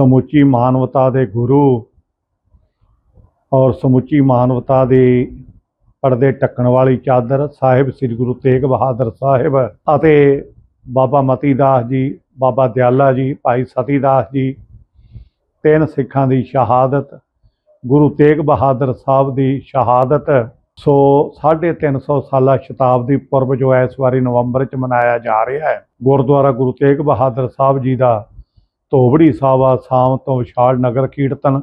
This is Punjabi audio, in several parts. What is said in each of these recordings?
ਸਮੁੱਚੀ ਮਾਨਵਤਾ ਦੇ ਗੁਰੂ ਔਰ ਸਮੁੱਚੀ ਮਾਨਵਤਾ ਦੀ ਪਰਦੇ ਢੱਕਣ ਵਾਲੀ ਚਾਦਰ ਸਾਹਿਬ ਸ੍ਰੀ ਗੁਰੂ ਤੇਗ ਬਹਾਦਰ ਸਾਹਿਬ ਅਤੇ ਬਾਬਾ ਮਤੀ ਦਾਸ ਜੀ, ਬਾਬਾ ਦਿਆਲਾ ਜੀ, ਭਾਈ ਸਤੀ ਦਾਸ ਜੀ, ਤਿੰਨ ਸਿੱਖਾਂ ਦੀ ਸ਼ਹਾਦਤ, ਗੁਰੂ ਤੇਗ ਬਹਾਦਰ ਸਾਹਿਬ ਦੀ ਸ਼ਹਾਦਤ, ਸੋ 350 ਸਾਲਾ ਸ਼ਤਾਬਦੀ ਪੁਰਬ ਜੋ ਹੈ ਇਸ ਵਾਰੀ ਨਵੰਬਰ ਚ ਮਨਾਇਆ ਜਾ ਰਿਹਾ ਹੈ। ਗੁਰਦੁਆਰਾ ਗੁਰੂ ਤੇਗ ਬਹਾਦਰ ਸਾਹਿਬ ਜੀ ਦਾ ਧੋਬੜੀ ਸਾਹਿਬਾ ਸ਼ਾਮ ਤੋਂ ਵਿਸ਼ਾਲ ਨਗਰ ਕੀਰਤਨ।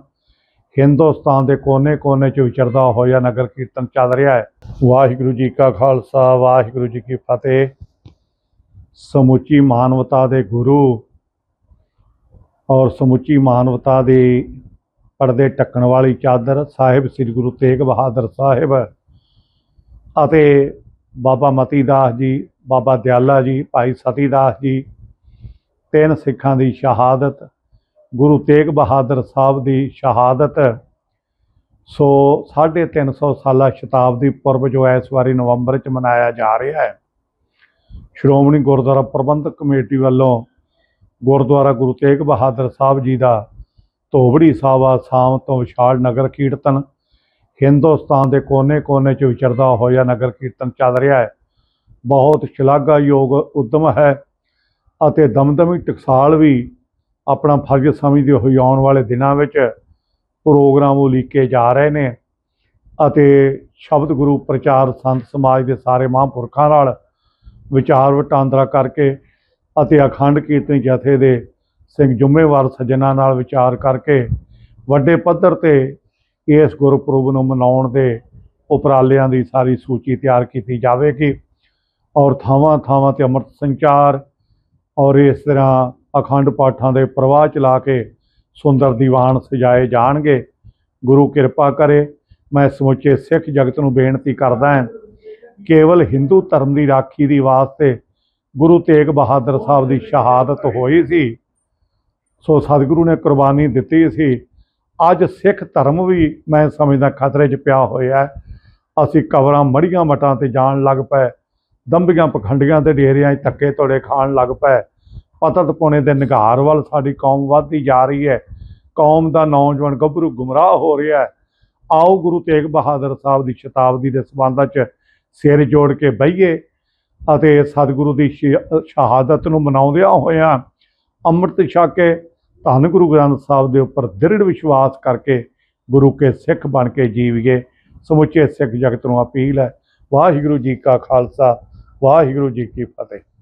ਹਿੰਦੁਸਤਾਨ ਦੇ ਕੋਨੇ-ਕੋਨੇ 'ਚ ਵਿਚਰਦਾ ਹੋਇਆ ਨਗਰ ਕੀਰਤਨ ਚੱਲ ਰਿਹਾ ਹੈ। ਵਾਹਿਗੁਰੂ ਜੀ ਕਾ ਖਾਲਸਾ, ਵਾਹਿਗੁਰੂ ਜੀ ਕੀ ਫਤਿਹ। ਸਮੁੱਚੀ ਮਾਨਵਤਾ ਦੇ ਗੁਰੂ ਔਰ ਸਮੁੱਚੀ ਮਾਨਵਤਾ ਦੀ ਪਰਦੇ ਢੱਕਣ ਵਾਲੀ ਚਾਦਰ ਸਾਹਿਬ ਸ੍ਰੀ ਗੁਰੂ ਤੇਗ ਬਹਾਦਰ ਸਾਹਿਬ ਅਤੇ ਬਾਬਾ ਮਤੀ ਦਾਸ ਜੀ, ਬਾਬਾ ਦਿਆਲਾ ਜੀ, ਭਾਈ ਸਤੀ ਦਾਸ ਜੀ ਤਿੰਨ ਸਿੱਖਾਂ ਦੀ ਸ਼ਹਾਦਤ, ਗੁਰੂ ਤੇਗ ਬਹਾਦਰ ਸਾਹਿਬ ਦੀ ਸ਼ਹਾਦਤ। ਸੋ 350 ਸਾਲਾ ਸ਼ਤਾਬਦੀ ਪੁਰਬ ਜੋ ਹੈ ਇਸ ਵਾਰੀ ਨਵੰਬਰ ਚ ਮਨਾਇਆ ਜਾ ਰਿਹਾ ਹੈ, ਸ਼੍ਰੋਮਣੀ ਗੁਰਦੁਆਰਾ ਪ੍ਰਬੰਧਕ ਕਮੇਟੀ ਵੱਲੋਂ ਗੁਰਦੁਆਰਾ ਗੁਰੂ ਤੇਗ ਬਹਾਦਰ ਸਾਹਿਬ ਜੀ ਦਾ ਧੋਬੜੀ ਸਾਹਿਬਾ ਸ਼ਾਮ ਤੋਂ ਵਿਸ਼ਾਲ ਨਗਰ ਕੀਰਤਨ, ਹਿੰਦੁਸਤਾਨ ਦੇ ਕੋਨੇ-ਕੋਨੇ 'ਚ ਵਿਚਰਦਾ ਹੋਇਆ ਨਗਰ ਕੀਰਤਨ ਚੱਲ ਰਿਹਾ ਹੈ। ਬਹੁਤ ਸ਼ਲਾਘਾਯੋਗ ਉਦਮ ਹੈ। ਅਤੇ ਦਮਦਮੀ ਟਕਸਾਲ ਵੀ ਆਪਣਾ ਫਰਜ਼ ਸਮਝਦੇ ਹੋਏ ਆਉਣ ਵਾਲੇ ਦਿਨਾਂ ਵਿੱਚ ਪ੍ਰੋਗਰਾਮ ਉਲੀਕੇ ਜਾ ਰਹੇ ਨੇ ਅਤੇ ਸ਼ਬਦ ਗੁਰੂ ਪ੍ਰਚਾਰ ਸੰਤ ਸਮਾਜ ਦੇ ਸਾਰੇ ਮਹਾਂਪੁਰਖਾਂ ਨਾਲ ਵਿਚਾਰ ਵਟਾਂਦਰਾ ਕਰਕੇ ਅਤੇ ਅਖੰਡ ਕੀਰਤਨੀ ਜਥੇ ਦੇ ਸਿੰਘ ਜ਼ੁੰਮੇਵਾਰ ਸੱਜਣਾ ਨਾਲ ਵਿਚਾਰ ਕਰਕੇ ਵੱਡੇ ਪੱਧਰ ਤੇ ਇਸ ਗੁਰਪੁਰਬ ਨੂੰ ਮਨਾਉਣ ਦੇ ਉਪਰਾਲਿਆਂ ਦੀ ਸਾਰੀ ਸੂਚੀ ਤਿਆਰ ਕੀਤੀ ਜਾਵੇਗੀ ਔਰ ਥਾਵਾਂ ਥਾਵਾਂ ਤੇ ਅੰਮ੍ਰਿਤ ਸੰਚਾਰ ਔਰ ਇਸ ਤਰ੍ਹਾਂ ਅਖੰਡ ਪਾਠਾਂ ਦੇ ਪ੍ਰਵਾਹ ਚਲਾ ਕੇ ਸੁੰਦਰ ਦੀਵਾਨ ਸਜਾਏ ਜਾਣਗੇ। ਗੁਰੂ ਕਿਰਪਾ ਕਰੇ, ਮੈਂ ਸਮੁੱਚੇ ਸਿੱਖ ਜਗਤ ਨੂੰ ਬੇਨਤੀ ਕਰਦਾ ਹਾਂ, ਕੇਵਲ ਹਿੰਦੂ ਧਰਮ ਦੀ ਰਾਖੀ ਦੀ ਵਾਸਤੇ ਗੁਰੂ ਤੇਗ ਬਹਾਦਰ ਸਾਹਿਬ ਦੀ ਸ਼ਹਾਦਤ ਹੋਈ ਸੀ। ਸੋ ਸਤਿਗੁਰੂ ਨੇ ਕੁਰਬਾਨੀ ਦਿੱਤੀ ਸੀ। ਅੱਜ ਸਿੱਖ ਧਰਮ ਵੀ ਮੈਂ ਸਮਝਦਾ ਖਤਰੇ 'ਚ ਪਿਆ ਹੋਇਆ ਅਸੀਂ ਕਬਰਾਂ ਮੜੀਆਂ ਮਟਾਂ ਤੇ ਜਾਣ ਲੱਗ ਪਏ। ਦੰਬੀਆਂ ਪਖੰਡੀਆਂ ਤੇ ਡੇਰਿਆਂ 'ਚ ਧੱਕੇ ਤੋੜੇ ਖਾਣ ਲੱਗ ਪਏ। ਪਤਤ ਪੁਣੇ ਦੇ ਨਿਗਾਰ ਵੱਲ ਸਾਡੀ ਕੌਮ ਵੱਧਦੀ ਜਾ ਰਹੀ ਹੈ। ਕੌਮ ਦਾ ਨੌਜਵਾਨ ਗੱਭਰੂ ਗੁੰਮਰਾਹ ਹੋ ਰਿਹਾ ਹੈ। ਆਓ ਗੁਰੂ ਤੇਗ ਬਹਾਦਰ ਸਾਹਿਬ ਦੀ ਸ਼ਤਾਬਦੀ ਦੇ ਸਬੰਧ 'ਚ ਸਿਰ ਜੋੜ ਕੇ ਬਈਏ ਅਤੇ ਸਤਿਗੁਰੂ ਦੀ ਸ਼ਹਾਦਤ ਨੂੰ ਮਨਾਉਂਦਿਆਂ ਹੋਇਆਂ ਅੰਮ੍ਰਿਤ ਛਕ ਕੇ ਧੰਨ ਗੁਰੂ ਗ੍ਰੰਥ ਸਾਹਿਬ ਦੇ ਉੱਪਰ ਦ੍ਰਿੜ ਵਿਸ਼ਵਾਸ ਕਰਕੇ ਗੁਰੂ ਕੇ ਸਿੱਖ ਬਣ ਕੇ ਜੀਵੀਏ। ਸਮੁੱਚੇ ਸਿੱਖ ਜਗਤ ਨੂੰ ਅਪੀਲ ਹੈ। ਵਾਹਿਗੁਰੂ ਜੀ ਕਾ ਖਾਲਸਾ। ਵਾਹਿਗੁਰੂ ਜੀ ਕੀ ਫਤਿਹ।